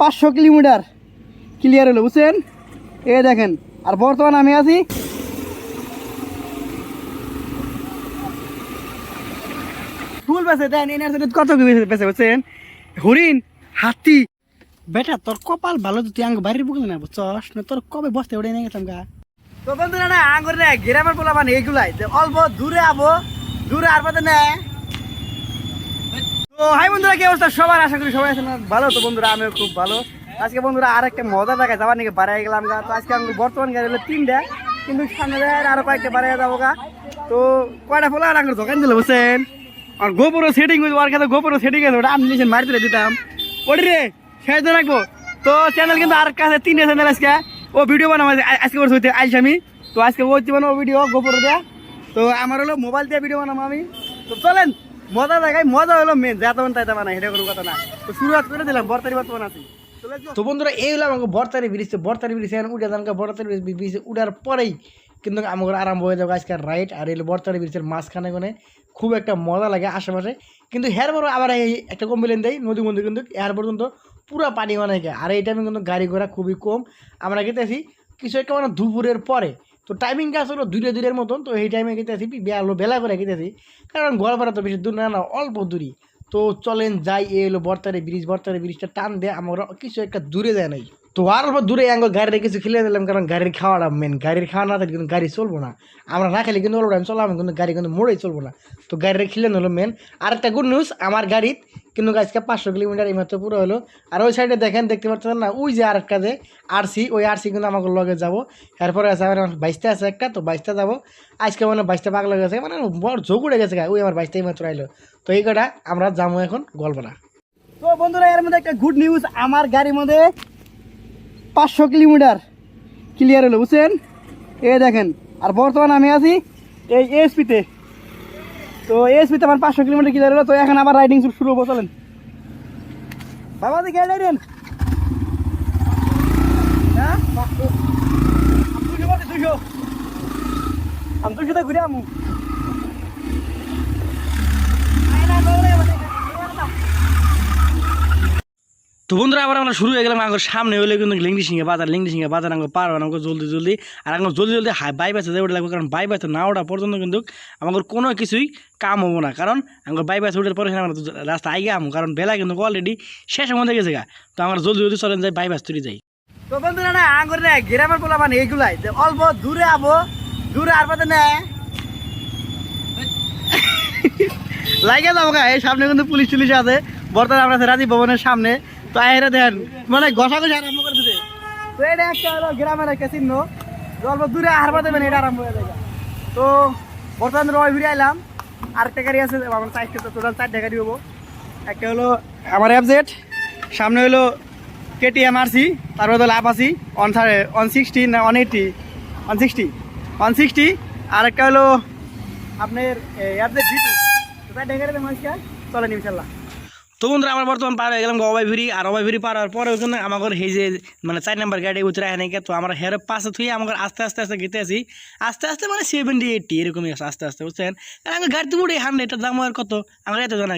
পাঁচশো kilometre clear হলো, বুঝছেন? এ দেখেন, আর বর্তমান আমি আছি ফুল বেছে দেন, এনার সাথে কত বেছে বুঝছেন? হরিণ, হাতি। বেটা, তোর কপাল ভালো, তুই আঙ্গ বাড়ির বুকলে না, বুঝছস? না, তোর কবে বসতে ওড়ে নিয়ে গা? তো বন্ধুরা, না, আঙ্গুর রে গ্রামের পোলা মানে এইগুলাই অল্প, দূরে আবো, দূরে আর না। তো হাই বন্ধুরা, কি অবস্থা? সবার আশা করি সবাই আছেন। ভালো তো বন্ধুরা, আমিও খুব ভালো। আজকে বন্ধুরা আর একটা মজা জায়গায় যাবার নাকি বাড়াই গেলাম গা। তো আজকে আমি বর্তমান গাড়ি হলো তিনটা, কিন্তু সামনে আরও কয়েকটা বাড়াই যাব গা। তো কয়টা ফোলা আর দোকান দিল বুঝছেন? আর গোপরও সেটিং হয়েছে ওর কাছে সেটিং আছে, ওটা আমি নিয়েছেন মারি তুলে দিতাম। ওটি রে, শেষ রাখব। তো চ্যানেল কিন্তু আর কাছে তিনটে চ্যানেল আজকে। ও ভিডিও বানাবো আজকে ওর আইসি আমি। তো আজকে ও হচ্ছে বানাবো ভিডিও গোপর দেয়া। তো আমার হলো মোবাইল দিয়ে ভিডিও বানাবো আমি। তো চলেন মজা দেখাই মজা হলো মেন যা তখন তাই কথা না। তো শুরুয়াত করে দিলাম, বর্তারি বর্তমান আছি। তো বন্ধুরা, এই হলো আমাকে বর্তারি ব্রিজ। বর্তারি ব্রিজ এখন উঠে দাম বর্তারি ব্রিজ উঠার পরেই কিন্তু আমাকে আরম্ভ হয়ে যাবে আজকে রাইড আর এই বর্তারি ব্রিজের মাঝখানে কোনে খুব একটা মজা লাগে আশেপাশে। কিন্তু হের বড় আবার এই একটা কমপ্লেন দেয় নদী মধ্যে কিন্তু এর পর্যন্ত পুরা পানি অনেকে আর এই টাইমে কিন্তু গাড়ি ঘোড়া খুবই কম। আমরা গেতেছি কিছু একটা মানে দুপুরের পরে। তো টাইমিংটা আসলে দূরে দূরের মতন, তো এই টাইমে গেতেছি, বেলা বেলা করে খেতেছি কারণ গোয়ালপাড়া তো বেশি দূর না না, অল্প দূরই। তো চলেন যাই এ হলো বর্তারে ব্রিজ বর্তারে ব্রিজটা টান দেয় আমরা কিছু একটা দূরে যায় নাই। তো আর অল্প দূরে আঙ্গ গাড়িটা কিছু খেলে দিলাম, কারণ গাড়ির খাওয়াটা মেন গাড়ির খাওয়া না থাকলে কিন্তু গাড়ি চলবো না। আমরা না খেলে কিন্তু অল্প টাইম চলাম, কিন্তু গাড়ি কিন্তু মোড়েই চলবো না। তো গাড়ির খেলে হলো মেন আর একটা গুড নিউজ আমার গাড়িত কিন্তু আজকে পাঁচশো কিলোমিটার এই মাত্র পুরো হলো। আর ওই সাইডে দেখেন, দেখতে পাচ্ছেন না, ওই যে আর একটা যে আরসি ওই আরসি কিন্তু আমাকে লগে যাব। এরপরে আছে আমার বাইশটা আছে একটা, তো বাইশটা যাব। আজকে মানে বাইশটা পাগলা গেছে মানে বড় ঝোঁক উড়ে গেছে। ওই আমার বাইশটাই মাত্র আইলো। তো এই কটা আমরা যাব এখন গল্পনা তো বন্ধুরা, এর মধ্যে একটা গুড নিউজ আমার গাড়ির মধ্যে পাঁচশো কিলোমিটার ক্লিয়ার হলো, বুঝছেন? এ দেখেন, আর বর্তমান আমি আছি এই এসপিতে তো। এসপিতে আমার পাঁচশো কিলোমিটার ক্লিয়ার হলো, তো এখন আবার রাইডিং শুরু হব, চলেন। বাবা দি রাইডেন হ্যাঁ দুশো ঘুরে আমু। তো বন্ধুরা, আবার আমরা শুরু হয়ে গেলাম আমার সামনে। হলে কিন্তু লিঙ্গি সিংহে বাজার লিঙ্গি সিংহে বাজার আমাকে পারব আমাকে জলদি জলদি। আর আমাকে জলদি জলদি হাই, বাই বাসে যাই লাগবে, কারণ বাই বাসে না ওঠা পর্যন্ত কিন্তু আমাদের কোনো কিছুই কাম হব না। কারণ আমার বাই বাসে উঠার পরে আমরা রাস্তা আগে আমো, কারণ বেলা কিন্তু অলরেডি শেষ মধ্যে গেছে গা। তো আমরা জলদি জলদি চলেন যাই, বাই বাস তুলি যাই। তো বন্ধুরা, না, আঙ্গুর না, গ্রামের পোলা মানে এইগুলাই। যে অল্প দূরে আবো, দূরে আর পাতে না। লাগে যাব গা, এই সামনে কিন্তু পুলিশ টুলিশ আছে। বর্তমানে আমরা রাজীব ভবনের সামনে। তো আহেরা দেন। মানে ঘষা ঘষা আরম্ভ করে দিতে তো এটা একটা হলো গ্রামের একটা চিহ্ন। অল্প দূরে হারবা দেবেন, এটা আরম্ভ হয়ে যায় তো বর্তমানে রয় ঘুরে আইলাম। আরেকটা গাড়ি আছে আমার চারটে টোটাল চারটে গাড়ি হব। একটা হলো আমার অ্যাপজেট সামনে হলো কেটিএম আরসি তারপরে হলো আপাসি ওয়ান ওয়ান সিক্সটি না one eighty one sixty one sixty আর একটা হলো আপনার অ্যাপজেট ভিটু চারটে দেবো আজকে চলেন ইনশাল্লাহ। তো বন্ধুরা আমার বর্তমান পার হয়ে গেলাম ফিরি আর অবাই ফিরি পার হওয়ার পরে ওখানে আমার এই যে মানে চার নাম্বার গাড়ি উতরে আয় নাকি, তো আমার হেরে পাশে থুয়ে আমার আস্তে আস্তে আস্তে গেতে আসি। আস্তে আস্তে মানে সেভেন্টি এইটটি এরকমই আছে, আস্তে আস্তে, বুঝছেন? আর আমার গাড়িতে উঠে হান্ড্রেডটার দাম আর কত? আমার এত জানা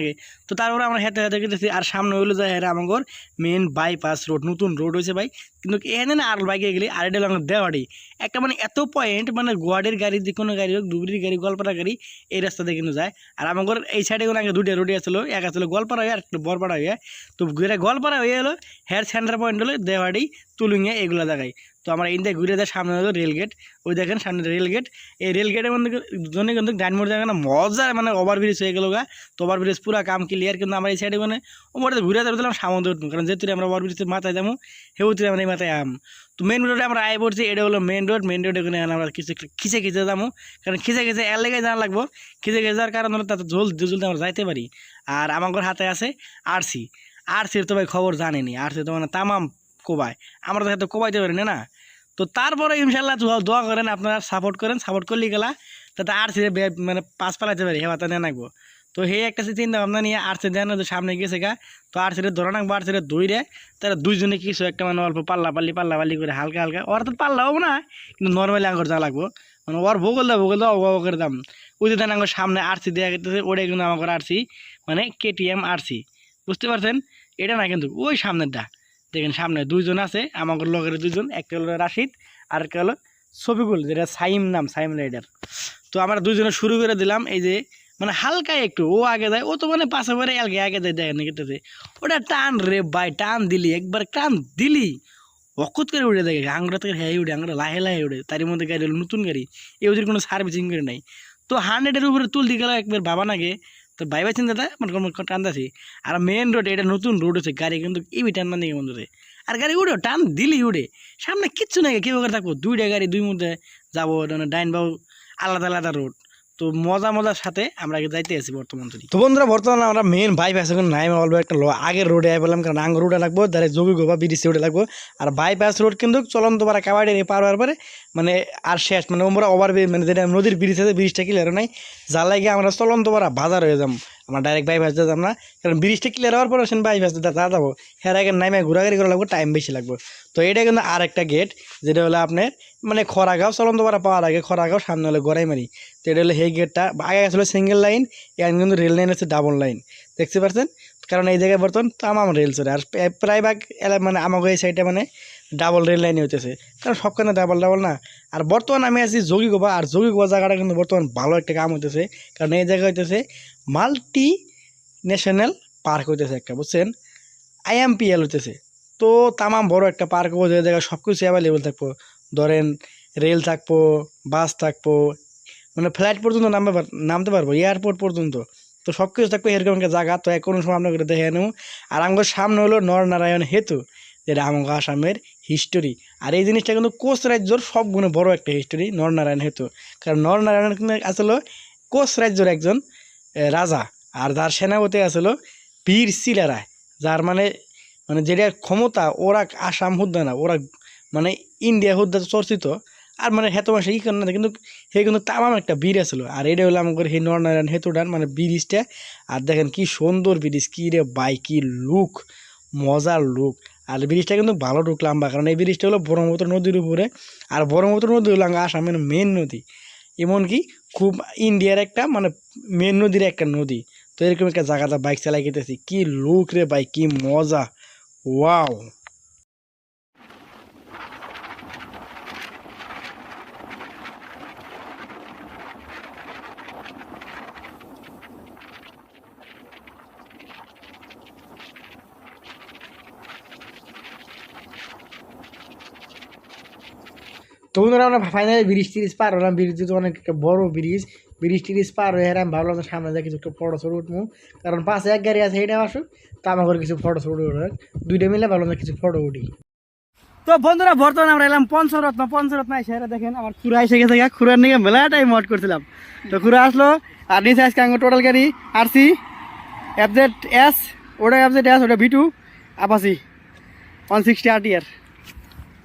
তো তারপরে আমরা হেঁটে হেঁটে গেতেছি আর সামনে হইল যায় হেরে আমার মেন বাইপাস রোড নতুন রোড হয়েছে ভাই। কিন্তু এখানে না আর বাইকে গেলে আর এটা আমার দেওয়ারি একটা মানে এত পয়েন্ট মানে গোয়াডের গাড়ি যে কোনো গাড়ি হোক ডুবরির গাড়ি গল্পাড়া গাড়ি, এই রাস্তাতে কিন্তু যায়। আর আমার এই সাইডে কোনো আগে দুটো রোডে আসলো এক আসলো গল্পাড়া হয়ে আর একটা বরপাড়া হয়ে। তো গল্পাড়া হয়ে গেলো হেয়ার সেন্টার পয়েন্ট হলো দেওয়াড়ি তুলুঙ্গিয়া এগুলো জায়গায়। তো আমরা ইন্ডিয়া ঘুরে যায় সামনে হলো রেলগেট ওই দেখেন সামনে রেলগেট এই রেলগেটের মধ্যে জন্য কিন্তু ডাইন মোড় জায়গা না মজা মানে ওভার ব্রিজ হয়ে গেলো গা। তো ওভার ব্রিজ পুরো কাম ক্লিয়ার কিন্তু আমরা এই সাইডে মানে ওপরে ঘুরে যাচ্ছিলাম সামন্ত উঠবো। কারণ যেহেতু আমরা ওভার ব্রিজের মাথায় যাব, সেহেতু আমরা এই মাথায় আম। তো মেন রোডে আমরা আয় পড়ছি, এটা হলো মেন রোড মেন রোডে ওখানে আমরা কিছু খিচে খিচে যাব। কারণ খিচে খিচে এর লেগে জানা লাগবো। খিচে খিচে যাওয়ার কারণ হলো তাতে জল জলদি আমরা যাইতে পারি। আর আমার হাতে আছে আরসি আরসির তো ভাই খবর জানেনি। আরসি তো মানে তামাম কোবায়। আমরা তো হয়তো কোবাইতে পারি না না। তো তারপরে ইনশাল্লাহ দোয়া- দোয়া করেন, আপনারা সাপোর্ট করেন সাপোর্ট করলে গেলা, তাতে আর আরসি মানে পাঁচ পালাইতে পারি হেওয়াতে নিয়ে নাকবো তো সেই একটা চিন্তা ভাবনা নিয়ে আরসি দেন যে সামনে গেছে গা, তো আর আরসিরে ধরে নাকবো আর আরসিরে দৌড়ে তারা দুইজনে কিছু একটা মানে অল্প পাল্লা পাল্লি পাল্লা পাল্লি করে হালকা হালকা, ওর তো পাল্লা হব না, কিন্তু নর্মালি আঙ্গর যা লাগবো। মানে ওর ভূগোল দাও ভূগোল দাও অবাক করে দাম। ওই যে দেন আঙ্গর সামনে আরসি দেওয়া গেছে ওটা কিন্তু আমার আরসি মানে কেটিএম আরসি। বুঝতে পারছেন? এটা না কিন্তু ওই সামনেরটা। দেখেন সামনে দুইজন আছে আমাদের লগের দুইজন, একটা হলো রাশিদ আর একটা হলো ছবিগুল যেটা সাইম নাম, সাইম রাইডার। তো আমরা দুইজনে শুরু করে দিলাম, এই যে মানে হালকা একটু, ও আগে দেয় ও তো মানে পাশে পরে আগে আগে দেয় দেখেন কেটেছে। ওটা টান রে ভাই, টান দিলি, একবার টান দিলি। অকুত করে উড়ে দেখে আংরা থেকে হ্যাঁ উড়ে আংরা লাহে লাহে উড়ে তার মধ্যে গাড়ি হলো নতুন গাড়ি। এই ওদের কোনো সার্ভিসিং করে নাই। তো হান্ড্রেডের উপরে তুল তুলতে গেল একবার বাবা নাগে। তো ভাই বাইছেন দাদা মানে টানতেছি। আর মেন রোড এটা নতুন রোড হচ্ছে, গাড়ি কিন্তু ইবি টান না বন্ধুরে। আর গাড়ি উড়ে টান দিলি উড়ে। সামনে কিচ্ছু নাই, কেউ থাকব দুইটা গাড়ি, দুই মধ্যে যাব ডাইন বাবু আলাদা আলাদা রোড তো মজা মজার সাথে আমরা যাইতে আসি বর্তমান তো বন্ধুরা, বর্তমানে আমরা মেন বাইপাস এখন নাই অল্প একটা আগের রোডে আই বললাম কারণ আঙ্গ রোডে লাগবো, তাহলে যোগী গোবা বিডিসি রোডে লাগবো। আর বাইপাস রোড কিন্তু চলন্ত পারা কাবাডি পার হওয়ার পরে মানে আর শেষ মানে আমরা ওভার মানে যেটা নদীর ব্রিজ আছে ব্রিজটা ক্লিয়ার নাই। যার লাগে আমরা চলন্ত পারা বাজার হয়ে যাম। আমরা ডাইরেক্ট বাইপাস যাম না। কারণ ব্রিজটা ক্লিয়ার হওয়ার পরে সেন বাইপাস যা যাব। হ্যাঁ আগে নামে ঘোরাঘুরি করা লাগবে টাইম বেশি লাগবে। তো এটা কিন্তু আর একটা গেট যেটা হলো আপনার মানে খরাগাঁও চলন্ত পারা পাওয়ার আগে খরাগাঁও সামনে হলো গড়াইমারি। তো এটা হলো সেই গেটটা আগে আসলে সিঙ্গেল লাইন এখন কিন্তু রেল লাইন হচ্ছে ডাবল লাইন দেখতে পাচ্ছেন কারণ এই জায়গায় বর্তমান তামাম রেল চলে আর প্রায়- ভাগ মানে আমাকে এই সাইডে মানে ডাবল রেল লাইন হইতেছে। কারণ সবখানে ডাবল ডাবল না। আর বর্তমান আমি আছি যোগীগোবা আর যোগীগোবা জায়গাটা কিন্তু বর্তমান ভালো একটা কাম হইতেছে। কারণ এই জায়গা হইতেছে মাল্টি ন্যাশনাল পার্ক হইতেছে একটা, বুঝছেন? আইএমপিএল হইতেছে। তো তামাম বড় একটা পার্ক হব যে জায়গায় সব কিছু অ্যাভেলেবেল থাকব। ধরেন রেল থাকব বাস থাকব মানে ফ্লাইট পর্যন্ত পার নামতে পারব এয়ারপোর্ট পর্যন্ত। তো সব কিছু থাকবে এরকম একটা জায়গা। তো কোনো সময় আপনাকে দেখে নেব। আর আমার সামনে হলো নরনারায়ণ হেতু যেটা আমার আসামের হিস্টোরি আর এই জিনিসটা কিন্তু কোচ রাজ্যর সব গুণে বড় একটা হিস্টোরি নরনারায়ণ হেতু কারণ নরনারায়ণ কিন্তু আসলে কোচ রাজ্যর একজন রাজা। আর যার সেনাপতি আসলো বীর সিলারায় যার মানে মানে যেটা ক্ষমতা ওরা আসাম হুদ্দা না ওরা মানে ইন্ডিয়া হুদ্দা চর্চিত। আর মানে হেতু মাসে ই করে না, কিন্তু সে কিন্তু তামাম একটা বীর আসলো। আর এটা হলো আমাদের সেই নরনারায়ণ হেতুটার মানে ব্রিজটা। আর দেখেন কি সুন্দর ব্রিজ, কী রে বাই কি লুক, মজার লুক। আর ব্রিজটা কিন্তু ভালো ঢুকলাম বা, কারণ এই ব্রিজটা হলো ব্রহ্মপুত্র নদীর উপরে। আর ব্রহ্মপুত্র নদী হলো আসামের মেন নদী। এমনকি খুব ইন্ডিয়ার একটা মানে মেন নদীর একটা নদী। তো এরকম একটা জায়গাটা বাইক চালাই গেতেছি। কি লুক রে ভাই, কি মজা। ওয়াও তো বন্ধুরা আমরা ফাইনালি ব্রিজ টিরিজ পার হলাম। ব্রিজ তো অনেক একটা বড় ব্রিজ ব্রিজ টিরিজ পার হয়ে আমি ভাবলাম সামনে যা কিছু একটা ফটো ছড়ি উঠবো। কারণ পাশে এক গাড়ি আছে এটা আসুক তো আমার কিছু ফটো ছড়ি উঠে দুইটা মিলে ভাবলাম কিছু ফটো উঠি। তো বন্ধুরা বর্তমানে আমরা এলাম পঞ্চরত্ন। পঞ্চরত্ন এসে দেখেন আমার খুড়া এসে গেছে গা খুড়ার নিয়ে মেলা টাইম মট করছিলাম। তো খুড়া আসলো আর নিচে আজকে আমার টোটাল গাড়ি আরসি এফজেড এস ওটা এফজেড এস ওটা V two Apache one sixty আর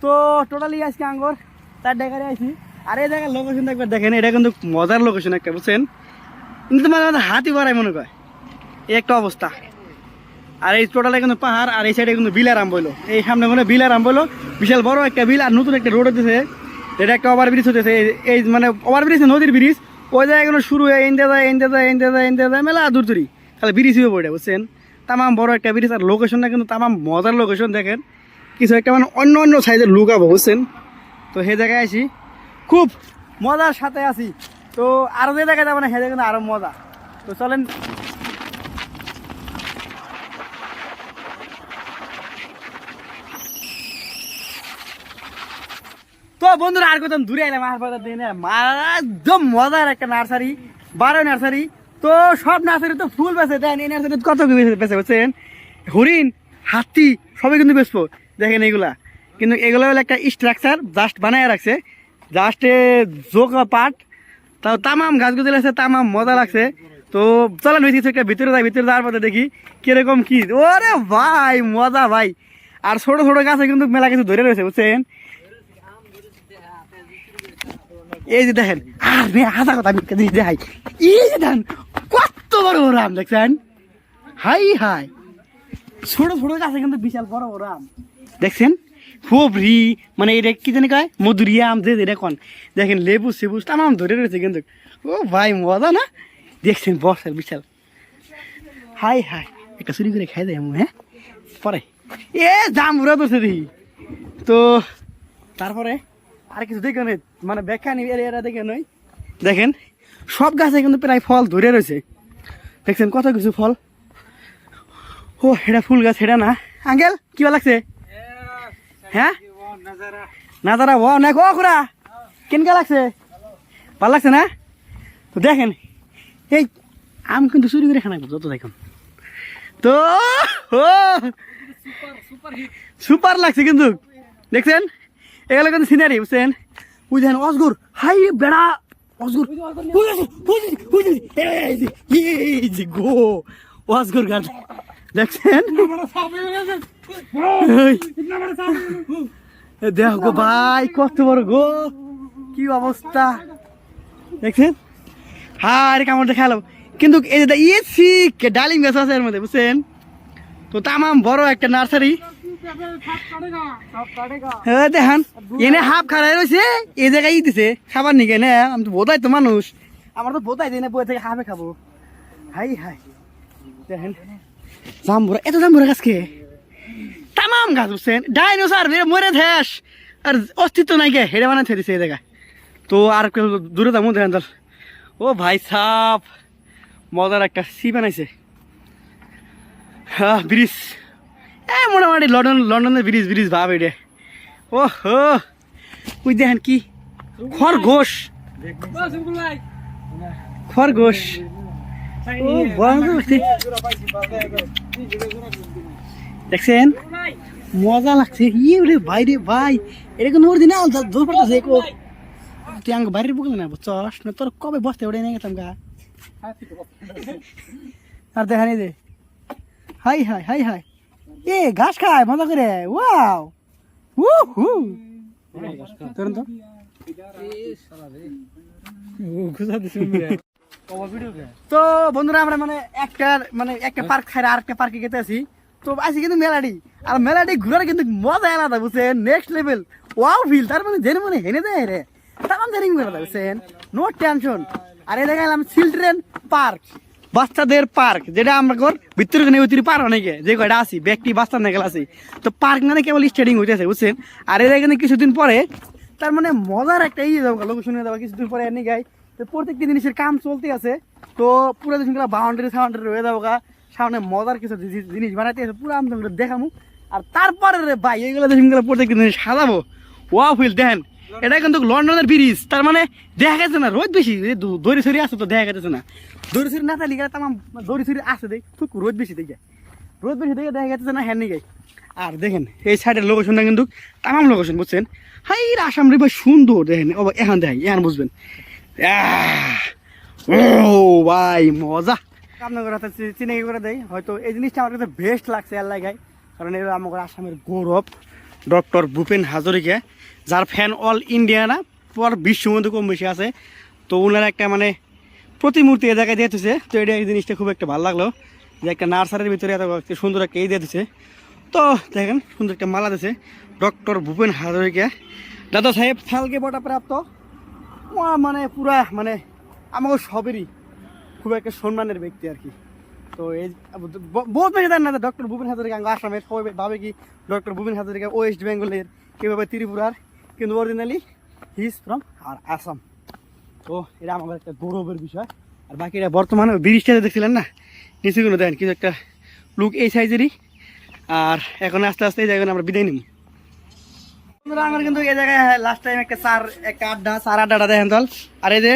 তো টোটালি আজকে আঙ্গর তার ডেকারে আইছি। আর এই জায়গার লোকেশন একবার দেখেন, এটা কিন্তু মজার লোকেশন একটা, বুঝছেন? কিন্তু মাঝে মাঝে হাতি বাড়াই মনে করে এই একটা অবস্থা। আর এই টোটালে কিন্তু পাহাড়, আর এই সাইডে কিন্তু বিল আরাম বইলো। এই সামনে কোনো বিল আরাম বইলো। বিশাল বড় একটা বিল, আর নতুন একটা রোড হতেছে এটা একটা ওভার ব্রিজ হতেছে। এই- মানে ওভার ব্রিজ নদীর ব্রিজ ওই জায়গায় কোনো শুরু হয়ে এনতে যায় এনতে যায় এনতে যায় এনতে যায়, মেলা দূর দূরি খালি ব্রিজ হয়ে পড়ে, বুঝছেন? তামাম বড় একটা ব্রিজ আর লোকেশনটা কিন্তু তামাম মজার লোকেশন দেখেন। কিছু একটা মানে অন্য অন্য সাইজের লুকাবো বুঝছেন? তো সেই জায়গায় আছি খুব মজার সাথে আছি। তো আরও যে জায়গায় যাব না সে জায়গায় মজা। তো চলেন। তো বন্ধুরা, আর কোথাও দূরে এলাম, আর বাজার দিয়ে একদম মজার একটা নার্সারি, বারো নার্সারি। তো সব নার্সারি তো ফুল বেছে দেন এই নার্সারি কত কি বেছে বেছে বুঝছেন? হরিণ, হাতি, সবই কিন্তু বেচবো। দেখেন এগুলা কিন্তু এগুলো হলো একটা স্ট্রাকচার জাস্ট বানায় রাখছে। জাস্টে জোক পাট তাও তামাম গাছগুলো আছে, তামাম মজা লাগছে। তো চলেন বেশি ভিতরে যাই, ভিতরে যাওয়ার পথে দেখি কীরকম কি। ওরে ভাই, মজা ভাই। আর ছোট ছোট গাছে কিন্তু মেলা কিছু ধরে রয়েছে, বুঝছেন? এই যে দেখেন, আর রে হাসা কথা আমি দেখাই। এই যে দেখেন, কত বড় বড় আম, দেখছেন? হাই হাই। ছোট ছোট গাছে কিন্তু বিশাল বড় বড় আম। দেখছেন? ফুবরি মানে এটা কি জানি কয়? মধুরিয়া আম যে যেটা কন। দেখেন লেবু সেবু তামাম ধরে রয়েছে কিন্তু। ও ভাই, মজা না? দেখছেন বর্ষার বিশাল। High high. একটা চুরি করে খাই দেয় হ্যাঁ পরে। এ, জাম উড়া ধরছে দেখি। তো তারপরে আর কিছু দেখে নেই। মানে ব্যাখ্যা নিয়ে এরা দেখে নই। দেখেন, সব গাছে কিন্তু প্রায় ফল ধরে রয়েছে। দেখছেন কত কিছু ফল? ও, এটা ফুল গাছ, এটা না। আঙ্কেল, কি লাগছে? হ্যাঁ? না তারা ও না ও খুড়া। কেনকা লাগছে? ভালো লাগছে না? তো দেখেন এই আম কিন্তু চুরি করে খানা যত দেখুন। তো সুপার লাগছে কিন্তু। দেখছেন? এগুলো কিন্তু সিনারি বুঝছেন? বুঝছেন অসগুর হাই বেড়া অসগুর গো অসগুর গাছ দেখছেন এ দেখো গো ভাই, কত বড় গো। কি অবস্থা? দেখছেন হারে কামড় দেখাল কিন্তু এই যে ইয়েছি ডালিম গাছ আছে এর মধ্যে, বুঝছেন? তো তামাম বড় একটা নার্সারি। দেখান, এনে হাফ খাড়াই রয়েছে, এই জায়গায় ই দিছে, খাবার নিকে না আমি তো বোধাই তো মানুষ। আমার তো বোধাই দিই না বই থেকে হাফে খাব। হাই হাই। দেখেন। জাম্বুরা, এত গাছ কে? তামাম গাছ বুঝছেন। ডাইনোসার মরে থেস আর অস্তিত্ব নাই কে? হেডে বানাতে দিছে এই জায়গায়। তো আর দূরে দামও দেখেন তার ও ভাই সাপ, মজার একটা সি বানাইছে। হ্যাঁ ব্রিজ। এ, মোটামুটি লন্ডন, লন্ডনের ব্রিজ ব্রিজ ভাব এটা ও হো ওই দেখেন কি? খরগোশ। খরগোশ। দেখছেন? মজা লাগছে। ইয়ে ভাই রে ভাই। এটা কোনো পড়তেছে কো তুই আঙ্গ বাইরের বুকলে না বুঝছস? না তোর কবে বসতে ওটাই নিয়ে গেতাম গা? আর দেখানি দে। হাই হাই হাই হাই। এ ঘাস খায় মজা করে ওয়াও উ হু তোর তো তো বন্ধুরা আমরা মানে একটা মানে একটা পার্ক খাই আর একটা পার্কে গেতে আছি। তো আছি কিন্তু মেলাডি। আর মেলাডি ঘুরার কিন্তু মজা আলাদা বুঝছেন? নেক্সট লেভেল ওয়াও ফিল তার মানে জেনে মনে হেনে দেয় রে। তাম জানি মেলা বুঝছেন? নো টেনশন আর এই দেখালাম চিলড্রেন পার্ক বাচ্চাদের পার্ক যেটা আমরা কর ভিতরে নেই ভিতরে পার অনেকে যে কয়টা আছি ব্যক্তি বাচ্চা নিয়ে গেলে আছি। তো পার্ক মানে কেবল স্টার্টিং হইতেছে বুঝছেন? আর এর এখানে কিছুদিন পরে তার মানে মজার একটা ইয়ে যাব লোক শুনে যাব কিছুদিন পরে এনে গাই। তো প্রত্যেকটি জিনিসের কাম চলতে আছে। তো পুরো জিনিসগুলো বাউন্ডারি সাউন্ডারি রয়ে যাব গা সামনে মজার কিছু জিনিস বানাইতে আছে, পুরো আমি তোমাকে দেখামু। আর তারপরে রে ভাই, এইগুলো জিনিসগুলো প্রত্যেকটি জিনিস সাজাবো। ওয়া ফিল দেখেন, এটা কিন্তু লন্ডনের ব্রিজ। তার মানে দেখা গেছে না, রোদ বেশি। দড়ি সরি আছে তো, দেখা গেছে না। দড়ি সরি না থাকলে তামাম দড়ি সরি আছে দেখ খুব রোদ বেশি দেখে। রোদ বেশি দেখে দেখা গেছে না হ্যাঁ নিয়ে আর দেখেন, এই সাইডের লোকেশনটা কিন্তু তামাম লোকেশন বুঝছেন? হাই আসাম রে ভাই, সুন্দর, দেখেন। ও এখন দেখেন, এখন বুঝবেন। ও ভাই, মজা। আপনার কথা চিনে করে দেয় হয়তো এই জিনিসটা আমার বেস্ট লাগছে আর লাগাই। কারণ এটা আমার আসামের গৌরব। ডক্টর ভূপেন হাজরিকা, যার ফ্যান অল ইন্ডিয়া না, পর বিশ্ব মধ্যে কম বেশি আছে। তো ওনার একটা মানে প্রতিমূর্তি এ জায়গায় দিয়ে তো এটা এই জিনিসটা খুব একটা ভালো লাগল। যে একটা নার্সারির ভিতরে এত সুন্দর একটা এই দিয়ে তো দেখেন, সুন্দর একটা মালা দিছে। ডক্টর ভূপেন হাজরিকা। দাদা সাহেব ফালকে বটা প্রাপ্ত? মানে পুরা মানে আমাকে সবেরই খুব একটা সম্মানের ব্যক্তি আর কি তো এই বহুত বেশি জানেন না ডক্টর ভূপেন হাজারিকা আসামের সবাই ভাবে কি ডক্টর ভূপেন হাজারিকা ওয়েস্ট বেঙ্গলের কীভাবে ত্রিপুরার, কিন্তু অরিজিনালি হি ইজ ফ্রম আর আসাম তো এটা আমার একটা গৌরবের বিষয়। আর বাকিটা বর্তমানে ব্রিজটা দেখছিলেন না নিচেগুলো দেখেন কিন্তু একটা লুক এই সাইজেরই আর এখন আস্তে আস্তে এই জায়গায় আমরা বিদায় নিই বন্ধুরা আমার কিন্তু এই জায়গায় হ্যাঁ, লাস্ট টাইম একটা চার একটা আড্ডা চার আড্ডাটা দেখেন দল আর এই যে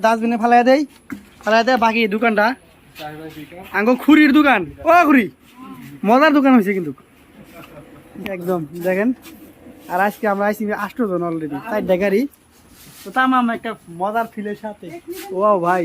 ডাস্টবিনে ফেলাই দেয় ফেলাই দেয় বাকি দোকানটা। আঙ্গ খুরির দোকান। ও খুড়ি। মজার দোকান হয়েছে কিন্তু। একদম, দেখেন। আর আজকে আমরা আইসি আষ্টজন অলরেডি তাই গাড়ি। তো তামাম একটা মজার ফিলের সাথে। ও ভাই।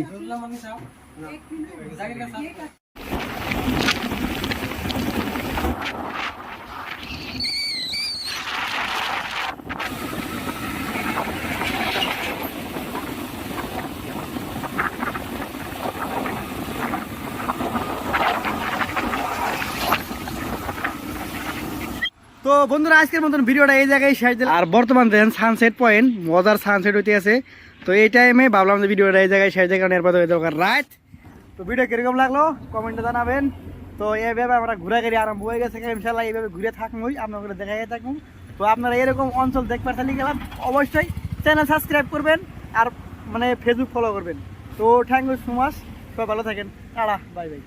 তো বন্ধুরা, আজকের মতন ভিডিওটা এই জায়গায় শেষ দিলাম। আর বর্তমান দেখেন সানসেট পয়েন্ট মজার সানসেট হইতে আছে। তো এই টাইমে ভাবলাম যে ভিডিওটা এই জায়গায় শেষ দিয়ে কারণ এরপর হয়ে দরকার রাত। তো ভিডিও কীরকম লাগল? কমেন্টে জানাবেন। তো এইভাবে আমরা ঘোরাঘুরি আরম্ভ হয়ে গেছে ইনশাল্লাহ এইভাবে ঘুরে থাকবোই আপনাদের দেখাই থাকুন তো আপনারা এরকম অঞ্চল দেখবার চালিয়ে গেলাম, অবশ্যই চ্যানেল সাবস্ক্রাইব করবেন আর মানে ফেসবুক ফলো করবেন। তো থ্যাংক ইউ সো মাচ সবাই ভালো থাকেন। Tata bye bye